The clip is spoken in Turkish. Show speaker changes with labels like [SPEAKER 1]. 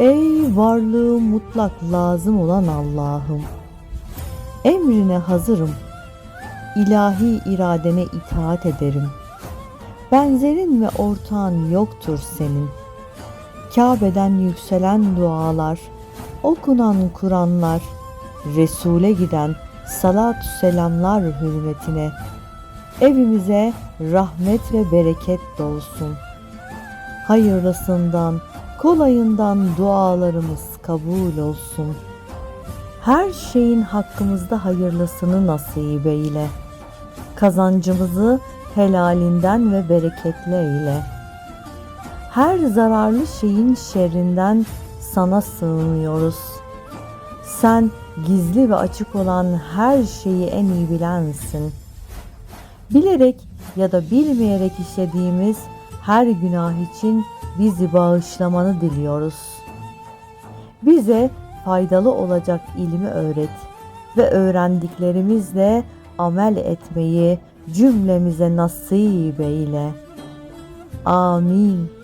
[SPEAKER 1] Ey varlığı mutlak lazım olan Allah'ım. Emrine hazırım. İlahi iradene itaat ederim. Benzerin ve ortağın yoktur senin. Kabe'den yükselen dualar, okunan Kur'anlar, Resul'e giden salatü selamlar hürmetine evimize rahmet ve bereket dolsun. Hayırlısından, kolayından dualarımız kabul olsun. Her şeyin hakkımızda hayırlısını nasip eyle. Kazancımızı helalinden ve bereketli eyle. Her zararlı şeyin şerrinden sana sığınıyoruz. Sen gizli ve açık olan her şeyi en iyi bilensin. Bilerek ya da bilmeyerek işlediğimiz her günah için bizi bağışlamanı diliyoruz. Bize faydalı olacak ilmi öğret ve öğrendiklerimizle amel etmeyi cümlemize nasip eyle. Amin.